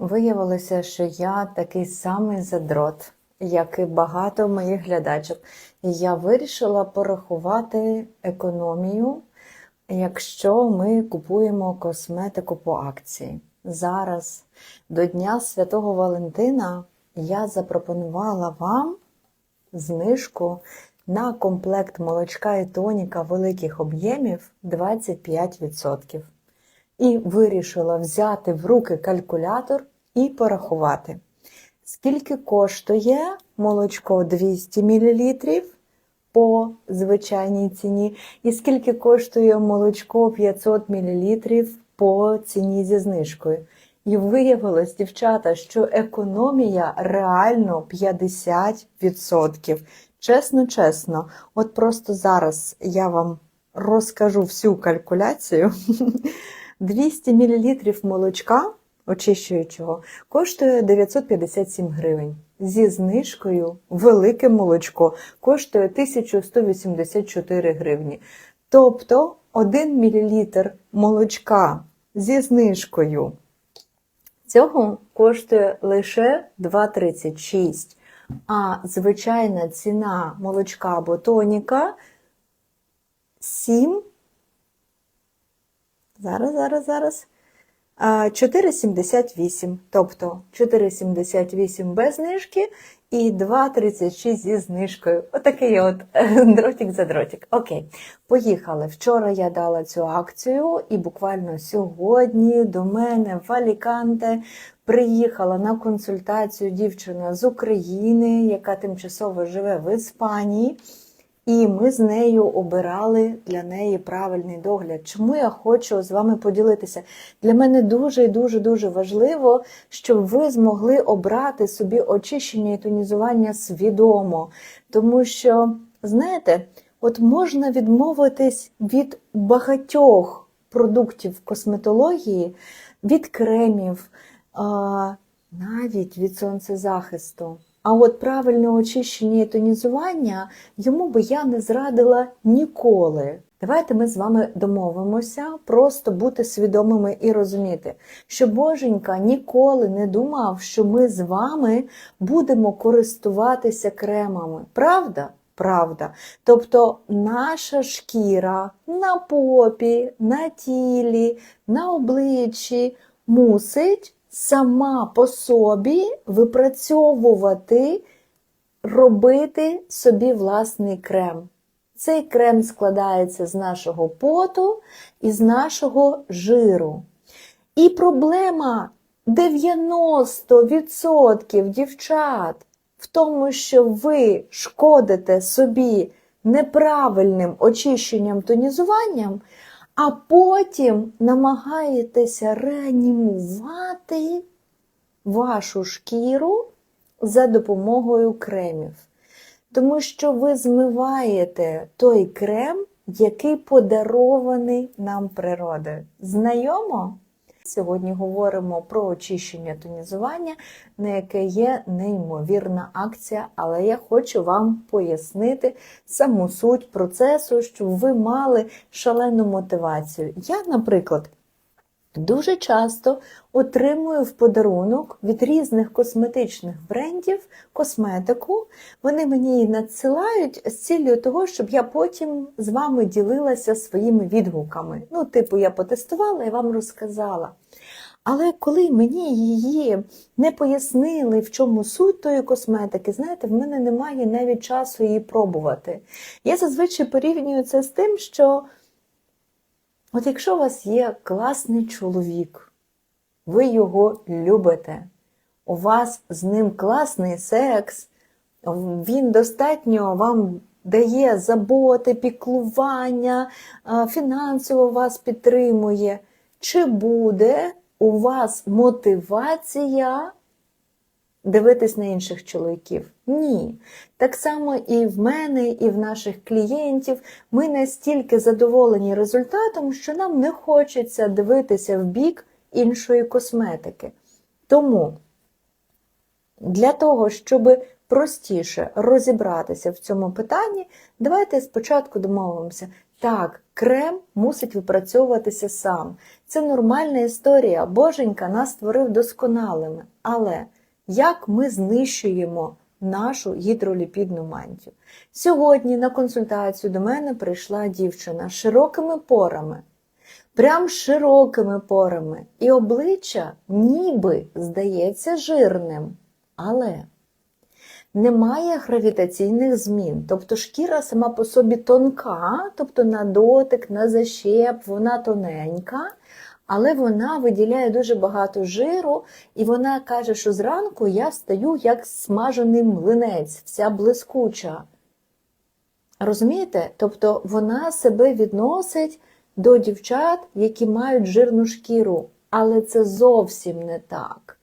Виявилося, що я такий самий задрот, як і багато моїх глядачок. Я вирішила порахувати економію, якщо ми купуємо косметику по акції. Зараз, до Дня Святого Валентина, я запропонувала вам знижку на комплект молочка і тоніка великих об'ємів 25% і вирішила взяти в руки калькулятор і порахувати, скільки коштує молочко 200 мл по звичайній ціні, і скільки коштує молочко 500 мл по ціні зі знижкою. І виявилось, дівчата, що економія реально 50%. Чесно, чесно, от просто зараз я вам розкажу всю калькуляцію. 200 мл молочка очищуючого коштує 957 гривень. Зі знижкою велике молочко коштує 1184 гривні. Тобто 1 мл молочка зі знижкою цього коштує лише 2,36. А звичайна ціна молочка або тоніка 7 Зараз, зараз, зараз. А, 4,78. Тобто 4,78 без знижки і 2,36 зі знижкою. Отакий от дротик за дротик. Окей, поїхали. Вчора я дала цю акцію, і буквально сьогодні до мене в Аліканте приїхала на консультацію дівчина з України, яка тимчасово живе в Іспанії. І ми з нею обирали для неї правильний догляд. Чому я хочу з вами поділитися? Для мене дуже і дуже дуже важливо, щоб ви змогли обрати собі очищення і тонізування свідомо. Тому що, знаєте, от можна відмовитись від багатьох продуктів косметології, від кремів, навіть від сонцезахисту. А от правильне очищення і тонізування йому би я не зрадила ніколи. Давайте ми з вами домовимося просто бути свідомими і розуміти, що Боженька ніколи не думав, що ми з вами будемо користуватися кремами. Правда? Правда. Тобто наша шкіра на попі, на тілі, на обличчі мусить сама по собі випрацьовувати, робити собі власний крем. Цей крем складається з нашого поту і з нашого жиру. І проблема 90% дівчат в тому, що ви шкодите собі неправильним очищенням тонізуванням, а потім намагаєтеся реанімувати вашу шкіру за допомогою кремів. Тому що ви змиваєте той крем, який подарований нам природою. Знайомо? Сьогодні говоримо про очищення тонізування, на яке є неймовірна акція, але я хочу вам пояснити саму суть процесу, щоб ви мали шалену мотивацію. Я, наприклад, дуже часто отримую в подарунок від різних косметичних брендів косметику. Вони мені її надсилають з ціллю того, щоб я потім з вами ділилася своїми відгуками. Ну, типу, я потестувала і вам розказала. Але коли мені її не пояснили, в чому суть тої косметики, знаєте, в мене немає навіть часу її пробувати. Я зазвичай порівнюю це з тим, що от якщо у вас є класний чоловік, ви його любите, у вас з ним класний секс, він достатньо вам дає заботи, піклування, фінансово вас підтримує, чи буде у вас мотивація дивитись на інших чоловіків? Ні. Так само і в мене, і в наших клієнтів ми настільки задоволені результатом, що нам не хочеться дивитися в бік іншої косметики. Тому для того, щоб простіше розібратися в цьому питанні, давайте спочатку домовимося, Так, крем мусить випрацьовуватися сам. Це нормальна історія. Боженька нас створив досконалими. Але як ми знищуємо нашу гідроліпідну мантію? Сьогодні на консультацію до мене прийшла дівчина з широкими порами. Прям широкими порами. І обличчя ніби здається жирним. Але немає гравітаційних змін. Тобто шкіра сама по собі тонка, тобто на дотик, на защеп, вона тоненька, але вона виділяє дуже багато жиру, і вона каже, що зранку я стаю як смажений млинець, вся блискуча. Розумієте? Тобто вона себе відносить до дівчат, які мають жирну шкіру, але це зовсім не так.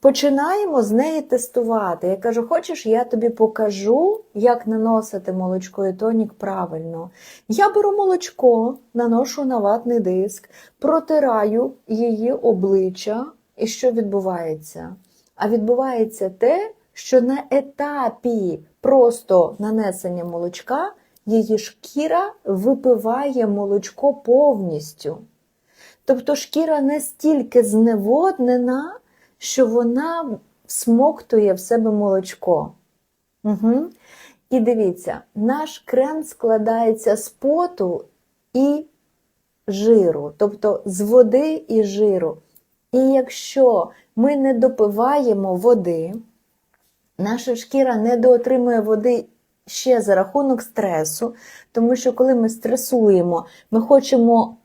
Починаємо з неї тестувати. Я кажу, хочеш, я тобі покажу, як наносити молочко і тонік правильно. Я беру молочко, наношу на ватний диск, протираю її обличчя, і що відбувається? А відбувається те, що на етапі просто нанесення молочка її шкіра випиває молочко повністю. Тобто шкіра настільки зневоднена, що вона всмоктує в себе молочко. Угу. І дивіться, наш крем складається з поту і жиру, тобто з води і жиру. І якщо ми не допиваємо води, наша шкіра не доотримує води ще за рахунок стресу, тому що коли ми стресуємо, ми хочемо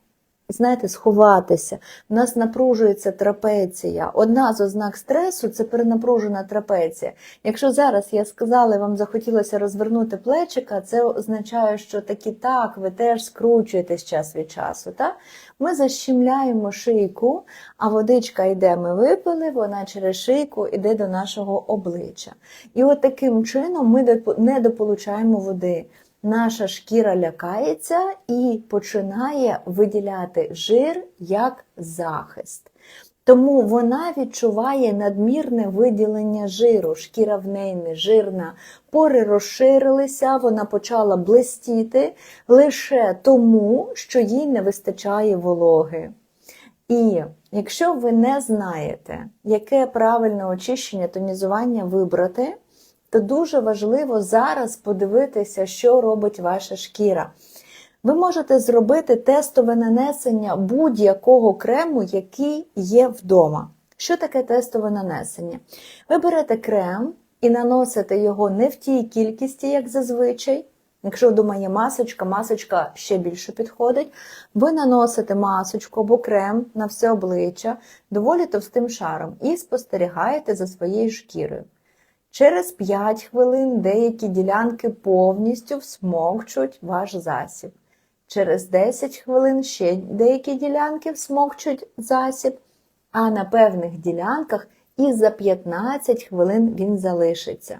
знаєте, сховатися. У нас напружується трапеція. Одна з ознак стресу це перенапружена трапеція. Якщо зараз я сказала, вам захотілося розвернути плечика, це означає, що таки так, ви теж скручуєтесь час від часу. Так? Ми защемляємо шийку, а водичка йде, ми випили, вона через шийку йде до нашого обличчя. І от таким чином ми не дополучаємо води наша шкіра лякається і починає виділяти жир як захист. Тому вона відчуває надмірне виділення жиру, шкіра в неї не жирна, пори розширилися, вона почала блистіти лише тому, що їй не вистачає вологи. І якщо ви не знаєте, яке правильне очищення тонізування вибрати, то дуже важливо зараз подивитися, що робить ваша шкіра. Ви можете зробити тестове нанесення будь-якого крему, який є вдома. Що таке тестове нанесення? Ви берете крем і наносите його не в тій кількості, як зазвичай. Якщо вдома є масочка, масочка ще більше підходить. Ви наносите масочку або крем на все обличчя доволі товстим шаром і спостерігаєте за своєю шкірою. Через 5 хвилин деякі ділянки повністю всмокчуть ваш засіб. Через 10 хвилин ще деякі ділянки всмокчуть засіб, а на певних ділянках і за 15 хвилин він залишиться.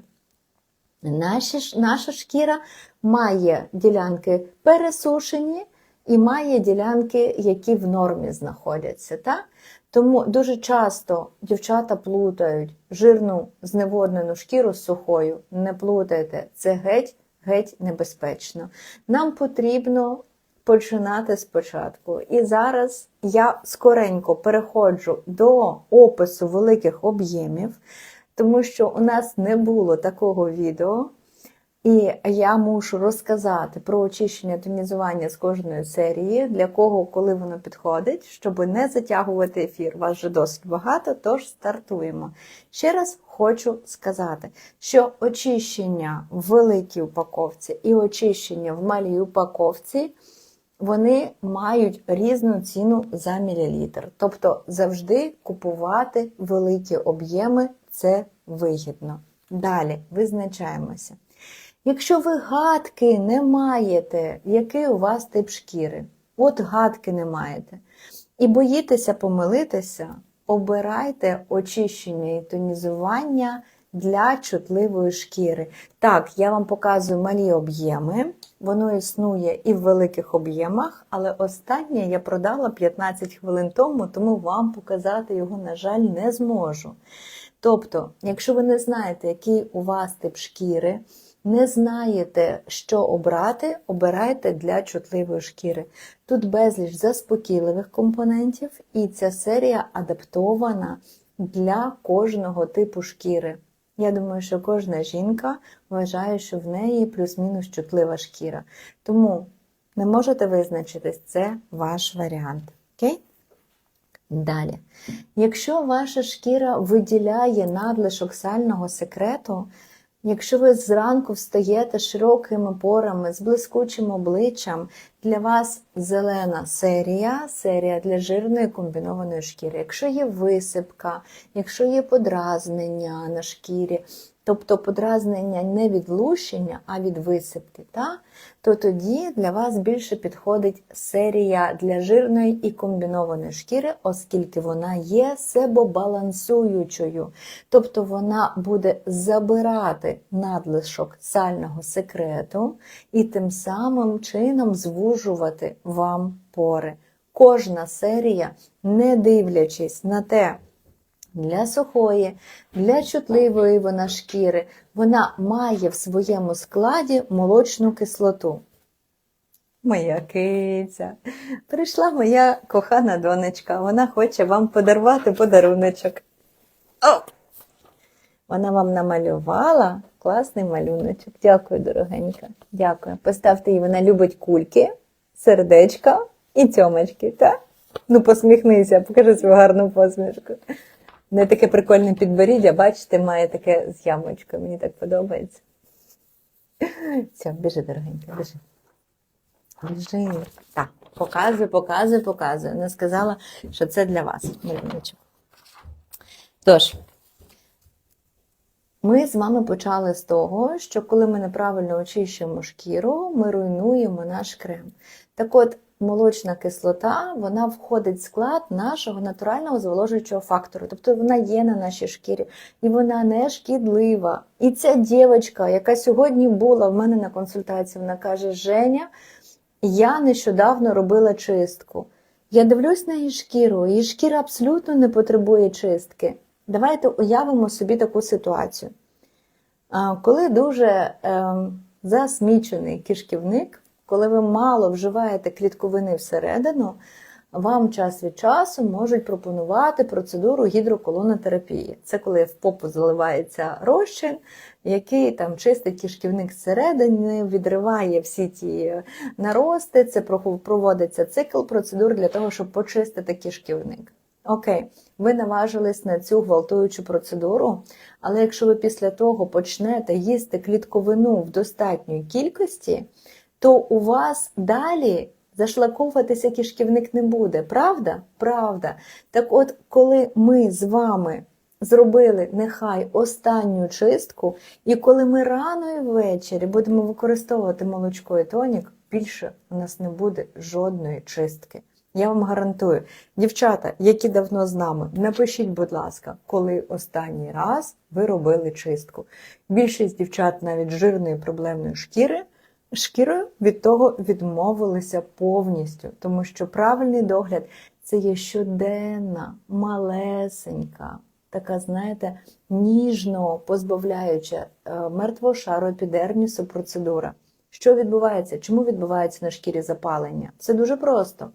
Наша шкіра має ділянки пересушені і має ділянки, які в нормі знаходяться. Так? Тому дуже часто дівчата плутають жирну зневоднену шкіру з сухою. Не плутайте, це геть геть небезпечно. Нам потрібно починати спочатку. І зараз я скоренько переходжу до опису великих об'ємів, тому що у нас не було такого відео. І я мушу розказати про очищення тонізування з кожної серії, для кого, коли воно підходить, щоб не затягувати ефір. Вас вже досить багато, тож стартуємо. Ще раз хочу сказати, що очищення в великій упаковці і очищення в малій упаковці. Вони мають різну ціну за мілілітр. Тобто завжди купувати великі об'єми це вигідно. Далі визначаємося. Якщо ви гадки не маєте, який у вас тип шкіри, от гадки не маєте, і боїтеся помилитися, обирайте очищення і тонізування для чутливої шкіри. Так, я вам показую малі об'єми, воно існує і в великих об'ємах, але останнє я продала 15 хвилин тому, тому вам показати його, на жаль, не зможу. Тобто, якщо ви не знаєте, який у вас тип шкіри, не знаєте, що обрати, обирайте для чутливої шкіри. Тут безліч заспокійливих компонентів, і ця серія адаптована для кожного типу шкіри. Я думаю, що кожна жінка вважає, що в неї плюс-мінус чутлива шкіра. Тому не можете визначитись, це ваш варіант. Окей? Далі. Якщо ваша шкіра виділяє надлишок сального секрету, якщо ви зранку встаєте широкими порами з блискучим обличчям, для вас зелена серія, серія для жирної комбінованої шкіри. Якщо є висипка, якщо є подразнення на шкірі, тобто подразнення не від лущення, а від висипки, та? то тоді для вас більше підходить серія для жирної і комбінованої шкіри, оскільки вона є себобалансуючою. Тобто вона буде забирати надлишок сального секрету і тим самим чином звужувати вам пори. Кожна серія, не дивлячись на те, для сухої, для чутливої вона шкіри, вона має в своєму складі молочну кислоту. Моя киця, прийшла моя кохана донечка, вона хоче вам подарувати подаруночок. О! Вона вам намалювала класний малюночок. Дякую, дорогенька. Дякую. Поставте їй, вона любить кульки, сердечка і цьомочки, так? Ну, посміхнися, покажи свою гарну посмішку. Не таке прикольне підборіддя, бачите, має таке з ямочкою. Мені так подобається. Все, біжи, дорогенька, біжи. Біжи. Так, показую, показую, показую. Не сказала, що це для вас. малюночок. Тож, ми з вами почали з того, що коли ми неправильно очищуємо шкіру, ми руйнуємо наш крем. Так от, молочна кислота вона входить в склад нашого натурального зволожуючого фактору, тобто вона є на нашій шкірі, і вона не шкідлива. І ця дівчинка, яка сьогодні була в мене на консультації, вона каже: Женя, я нещодавно робила чистку. Я дивлюсь на її шкіру, її шкіра абсолютно не потребує чистки. Давайте уявимо собі таку ситуацію. Коли дуже ем, засмічений кишківник, коли ви мало вживаєте клітковини всередину, вам час від часу можуть пропонувати процедуру гідроколонотерапії. Це коли в попу заливається розчин, який там чистить кишківник зсередини, відриває всі ті нарости. Це проводиться цикл процедур для того, щоб почистити кишківник. Окей, ви наважились на цю гвалтуючу процедуру, але якщо ви після того почнете їсти клітковину в достатньої кількості, то у вас далі зашлаковуватися кишківник не буде. Правда? Правда. Так от, коли ми з вами зробили нехай останню чистку, і коли ми рано і ввечері будемо використовувати молочко і тонік, більше у нас не буде жодної чистки. Я вам гарантую, дівчата, які давно з нами, напишіть, будь ласка, коли останній раз ви робили чистку. Більшість дівчат навіть жирної проблемної шкіри шкірою від того відмовилися повністю, тому що правильний догляд це є щоденна, малесенька, така, знаєте, ніжно позбавляюча е, мертвого шару епідермісу процедура. Що відбувається? Чому відбувається на шкірі запалення? Це дуже просто.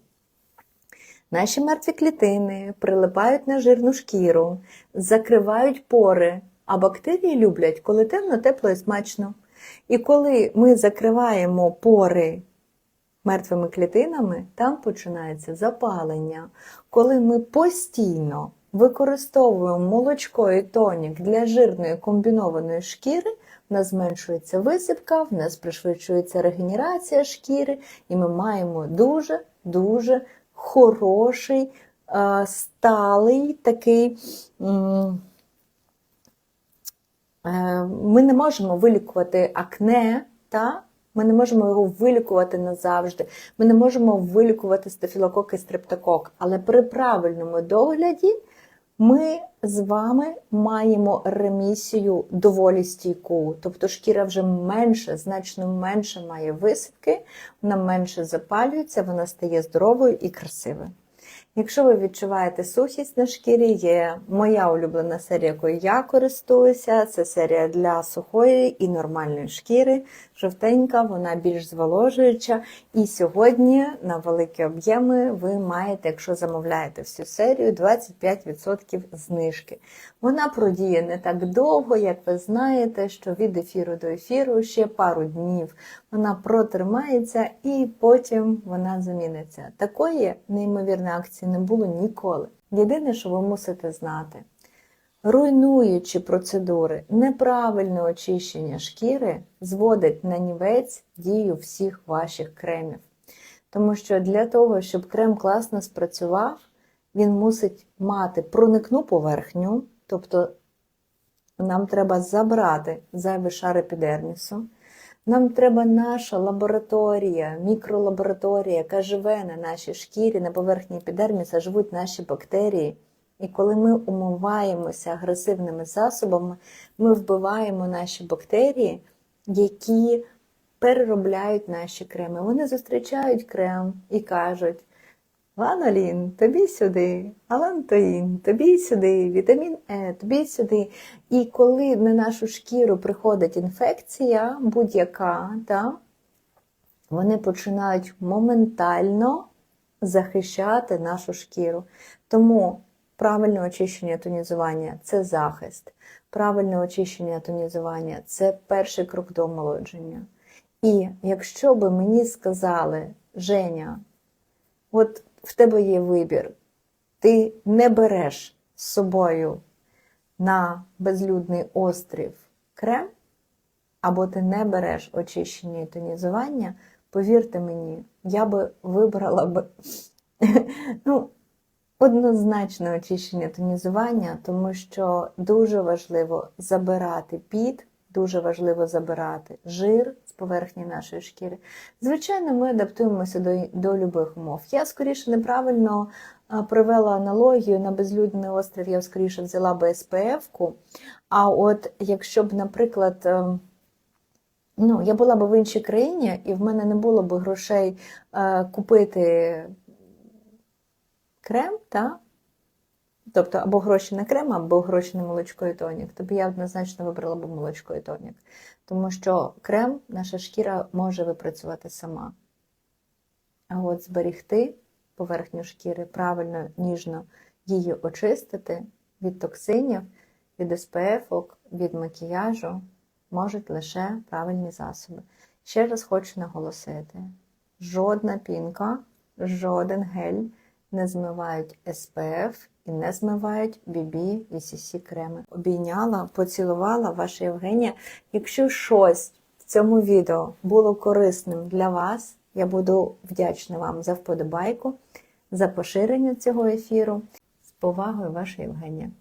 Наші мертві клітини прилипають на жирну шкіру, закривають пори, а бактерії люблять, коли темно, тепло і смачно. І коли ми закриваємо пори мертвими клітинами, там починається запалення. Коли ми постійно використовуємо молочко і тонік для жирної комбінованої шкіри, в нас зменшується висипка, в нас пришвидшується регенерація шкіри, і ми маємо дуже-дуже хороший, сталий такий. Е, ми не можемо вилікувати акне, та? ми не можемо його вилікувати назавжди, ми не можемо вилікувати стафілокок і стрептокок, але при правильному догляді ми з вами маємо ремісію доволі стійку. Тобто шкіра вже менше, значно менше має висипки, вона менше запалюється, вона стає здоровою і красивою. Якщо ви відчуваєте сухість на шкірі, є моя улюблена серія, якою я користуюся. Це серія для сухої і нормальної шкіри. Жовтенька, вона більш зволожуюча. І сьогодні на великі об'єми ви маєте, якщо замовляєте всю серію, 25% знижки. Вона продіє не так довго, як ви знаєте, що від ефіру до ефіру ще пару днів вона протримається і потім вона заміниться. Такої неймовірної акції не було ніколи. Єдине, що ви мусите знати, руйнуючи процедури, неправильне очищення шкіри зводить на нівець дію всіх ваших кремів. Тому що для того, щоб крем класно спрацював, він мусить мати проникну поверхню, тобто нам треба забрати зайвий шар епідермісу. Нам треба наша лабораторія, мікролабораторія, яка живе на нашій шкірі, на поверхні епідерміса живуть наші бактерії. І коли ми умиваємося агресивними засобами, ми вбиваємо наші бактерії, які переробляють наші креми. Вони зустрічають крем і кажуть: Ланолін, тобі сюди, алантоїн, тобі сюди, вітамін Е, тобі сюди. І коли на нашу шкіру приходить інфекція, будь-яка, та, вони починають моментально захищати нашу шкіру. Тому правильне очищення тонізування це захист, правильне очищення тонізування це перший крок до омолодження. І якщо би мені сказали, Женя, от в тебе є вибір, ти не береш з собою на безлюдний острів крем, або ти не береш очищення і тонізування, повірте мені, я би вибрала би ну, однозначне очищення тонізування, тому що дуже важливо забирати під, дуже важливо забирати жир поверхні нашої шкіри. Звичайно, ми адаптуємося до, до любих умов. Я скоріше неправильно а, провела аналогію на безлюдний острів, я скоріше взяла би СПФ-ку. А от якщо б, наприклад, ем, ну, я була б в іншій країні, і в мене не було б грошей е, купити крем, та? Тобто або гроші на крем, або гроші на молочко і тонік, то б я однозначно вибрала б молочко і тонік. Тому що крем наша шкіра може випрацювати сама. А от зберігти поверхню шкіри, правильно, ніжно її очистити від токсинів, від СПФ, від макіяжу можуть лише правильні засоби. Ще раз хочу наголосити: жодна пінка, жоден гель не змивають SPF і не змивають BB і CC креми. Обійняла, поцілувала ваша Євгенія. Якщо щось в цьому відео було корисним для вас, я буду вдячна вам за вподобайку, за поширення цього ефіру. З повагою, ваша Євгенія.